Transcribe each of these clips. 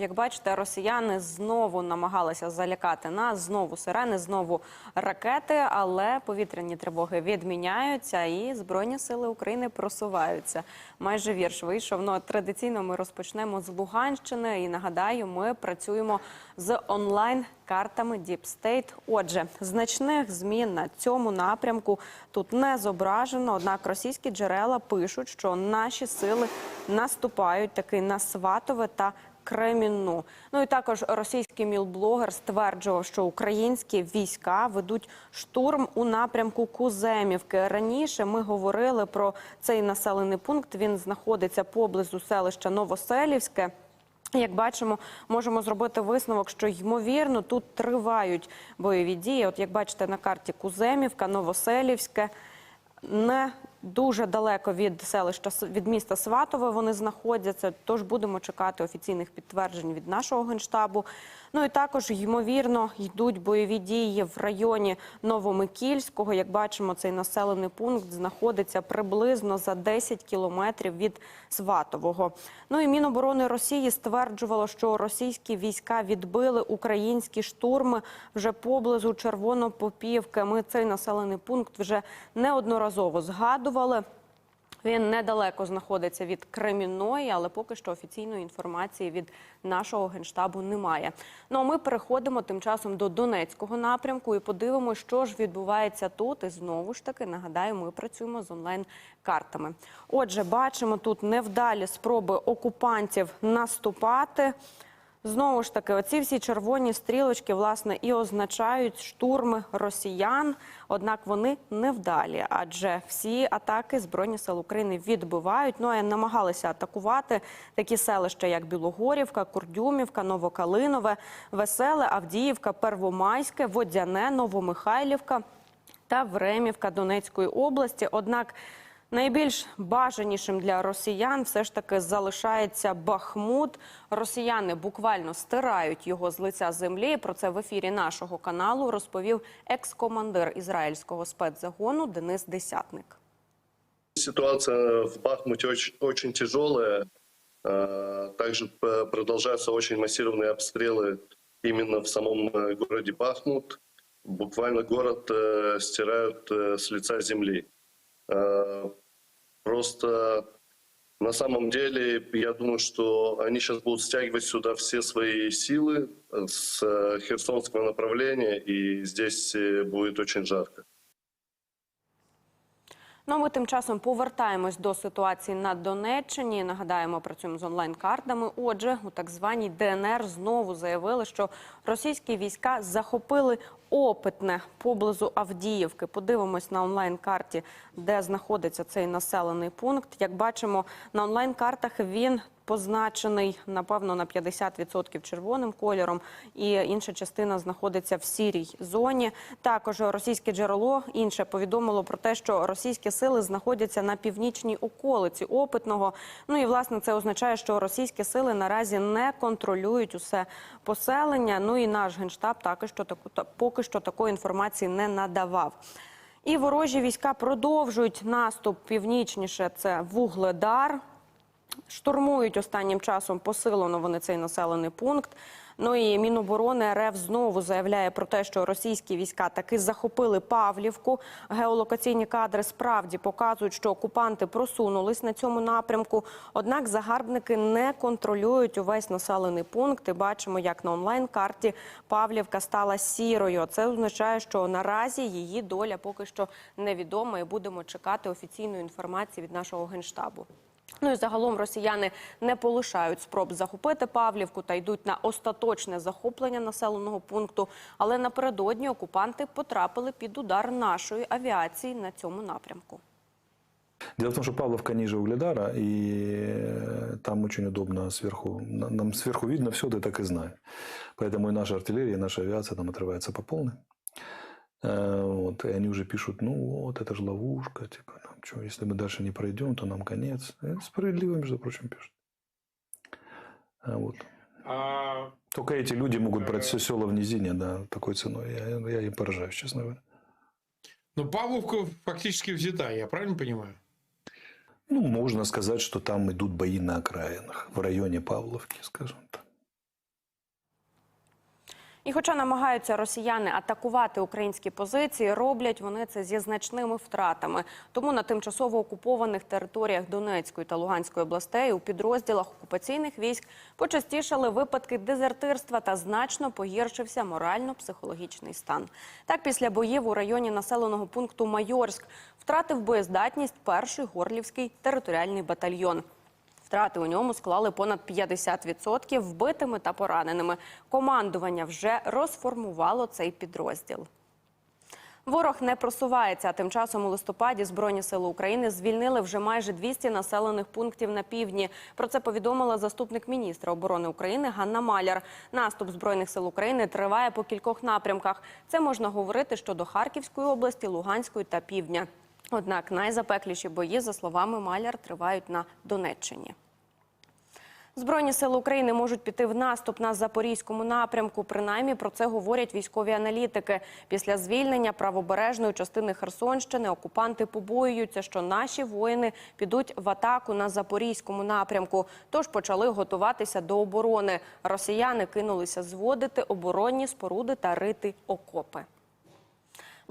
як бачите, росіяни знову намагалися залякати нас, знову сирени, знову ракети, але повітряні тривоги відміняються і Збройні сили України просуваються. Майже вірш вийшов. Ну, традиційно ми розпочнемо з Луганщини. І нагадаю, ми працюємо з онлайн картами State. Отже, значних змін на цьому напрямку тут не зображено. Однак російські джерела пишуть, що наші сили наступають таки на Сватове та Кремінну. Ну і також російський мілблогер стверджував, що українські війська ведуть штурм у напрямку Куземівки. Раніше ми говорили про цей населений пункт. Він знаходиться поблизу селища Новоселівське. Як бачимо, можемо зробити висновок, що ймовірно тут тривають бойові дії. От як бачите на карті Куземівка, Новоселівське, не дуже далеко від селища від міста Сватове вони знаходяться. Тож будемо чекати офіційних підтверджень від нашого генштабу. Ну і також ймовірно йдуть бойові дії в районі Новомикільського. Як бачимо, цей населений пункт знаходиться приблизно за 10 кілометрів від Сватового. Ну і Міноборони Росії стверджувало, що російські війська відбили українські штурми вже поблизу Червонопопівки. Ми цей населений пункт вже неодноразово згадували. Він недалеко знаходиться від Кремінної, але поки що офіційної інформації від нашого генштабу немає. Ну а ми переходимо тим часом до Донецького напрямку і подивимося, що ж відбувається тут. І знову ж таки нагадаю, ми працюємо з онлайн-картами. Отже, бачимо тут невдалі спроби окупантів наступати. Знову ж таки, оці всі червоні стрілочки власне і означають штурми росіян. Однак вони невдалі, адже всі атаки збройні сили України відбивають. Ну а намагалися атакувати такі селища, як Білогорівка, Курдюмівка, Новокалинове, Веселе, Авдіївка, Первомайське, Водяне, Новомихайлівка та Времівка Донецької області. Однак найбільш бажанішим для росіян все ж таки залишається Бахмут. Росіяни буквально стирають його з лиця землі. Про це в ефірі нашого каналу розповів екс-командир ізраїльського спецзагону Денис Десятник. Ситуация в Бахмуте очень, очень тяжелая. Э, Также п- продолжаются очень массированные обстрелы именно в самом э, городе Бахмут. Буквально город э, стирают э, с лица земли. Э, Просто на самом деле, я думаю, что они сейчас будут стягивать сюда все свои силы э, с э, Херсонского направления, и здесь э, будет очень жарко. Ну, ми тим часом повертаємось до ситуації на Донеччині. Нагадаємо, працюємо з онлайн-картами. Отже, у так званій ДНР знову заявили, що російські війська захопили опитне поблизу Авдіївки. Подивимось на онлайн-карті, де знаходиться цей населений пункт. Як бачимо, на онлайн-картах він позначений напевно на 50% червоним кольором, і інша частина знаходиться в сірій зоні. Також російське джерело інше повідомило про те, що російські сили знаходяться на північній околиці опитного. Ну і власне це означає, що російські сили наразі не контролюють усе поселення. Ну і наш генштаб також що поки що такої інформації не надавав. І ворожі війська продовжують наступ північніше. Це Вугледар. Штурмують останнім часом посилено вони цей населений пункт. Ну і Міноборони РФ знову заявляє про те, що російські війська таки захопили Павлівку. Геолокаційні кадри справді показують, що окупанти просунулись на цьому напрямку. Однак загарбники не контролюють увесь населений пункт. І бачимо, як на онлайн-карті Павлівка стала сірою. Це означає, що наразі її доля поки що невідома, і будемо чекати офіційної інформації від нашого генштабу. Ну і загалом росіяни не полишають спроб захопити Павлівку та йдуть на остаточне захоплення населеного пункту. Але напередодні окупанти потрапили під удар нашої авіації на цьому напрямку. Дело в том, что Павловка ниже Угледара, и э, там очень удобно сверху. на- Нам сверху видно все, ты так и знаешь. Поэтому и наша артиллерия, и наша авиация там отрывается по полной. Э, Вот, и они уже пишут, ну вот, это же ловушка, типа, нам что, если мы дальше не пройдем, то нам конец. И справедливо, между прочим, пишут. А Вот. А, Только эти люди могут брать все села в низине, да, такой ценой. Я, я им поражаюсь, честно говоря. ну, Павловка фактически взята, я правильно понимаю? Ну, можно сказать, что там идут бои на окраинах, в районе Павловки, скажем так. І хоча намагаються росіяни атакувати українські позиції, роблять вони це зі значними втратами. Тому на тимчасово окупованих територіях Донецької та Луганської областей у підрозділах окупаційних військ почастішали випадки дезертирства та значно погіршився морально-психологічний стан. Так, після боїв у районі населеного пункту Майорськ втратив боєздатність перший горлівський територіальний батальйон. Втрати у ньому склали понад 50% вбитими та пораненими. Командування вже розформувало цей підрозділ. Ворог не просувається. а Тим часом у листопаді Збройні сили України звільнили вже майже 200 населених пунктів на півдні. Про це повідомила заступник міністра оборони України Ганна Маляр. Наступ збройних сил України триває по кількох напрямках. Це можна говорити щодо Харківської області, Луганської та Півдня. Однак найзапекліші бої, за словами Маляр, тривають на Донеччині. Збройні сили України можуть піти в наступ на запорізькому напрямку. Принаймні про це говорять військові аналітики. Після звільнення правобережної частини Херсонщини окупанти побоюються, що наші воїни підуть в атаку на запорізькому напрямку. Тож почали готуватися до оборони. Росіяни кинулися зводити оборонні споруди та рити окопи.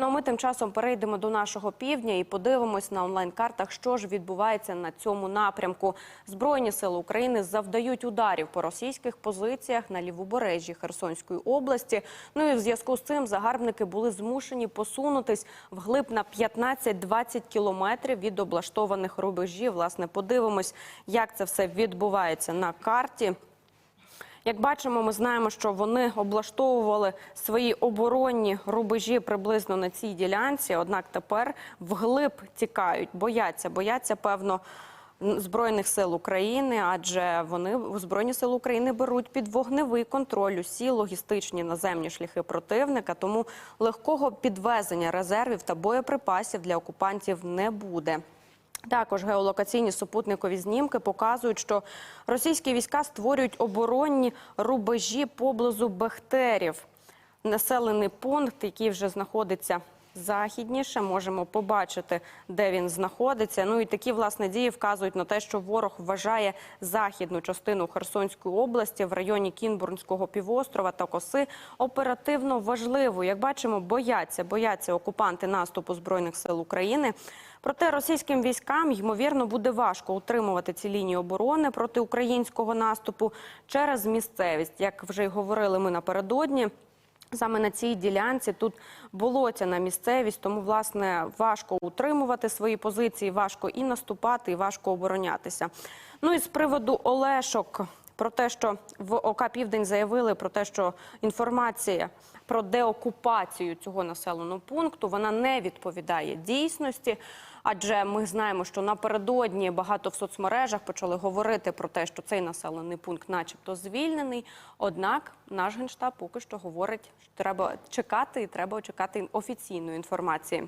Ну а ми тим часом перейдемо до нашого півдня і подивимось на онлайн-картах, що ж відбувається на цьому напрямку. Збройні сили України завдають ударів по російських позиціях на лівобережжі Херсонської області. Ну і в зв'язку з цим загарбники були змушені посунутись вглиб на 15-20 кілометрів від облаштованих рубежів. Власне, подивимось, як це все відбувається на карті. Як бачимо, ми знаємо, що вони облаштовували свої оборонні рубежі приблизно на цій ділянці. Однак тепер вглиб тікають, бояться, бояться певно. Збройних сил України, адже вони збройні сили України беруть під вогневий контроль усі логістичні наземні шляхи противника. Тому легкого підвезення резервів та боєприпасів для окупантів не буде. Також геолокаційні супутникові знімки показують, що російські війська створюють оборонні рубежі поблизу Бехтерів. Населений пункт, який вже знаходиться західніше, можемо побачити, де він знаходиться. Ну і такі власне дії вказують на те, що ворог вважає західну частину Херсонської області в районі Кінбурнського півострова та коси оперативно важливою. Як бачимо, бояться, бояться окупанти наступу збройних сил України. Проте російським військам ймовірно буде важко утримувати ці лінії оборони проти українського наступу через місцевість, як вже й говорили ми напередодні. Саме на цій ділянці тут болотяна місцевість, тому власне важко утримувати свої позиції, важко і наступати, і важко оборонятися. Ну і з приводу Олешок. Про те, що в ОК Південь заявили про те, що інформація про деокупацію цього населеного пункту вона не відповідає дійсності. Адже ми знаємо, що напередодні багато в соцмережах почали говорити про те, що цей населений пункт, начебто, звільнений. Однак наш генштаб поки що говорить, що треба чекати і треба чекати офіційної інформації.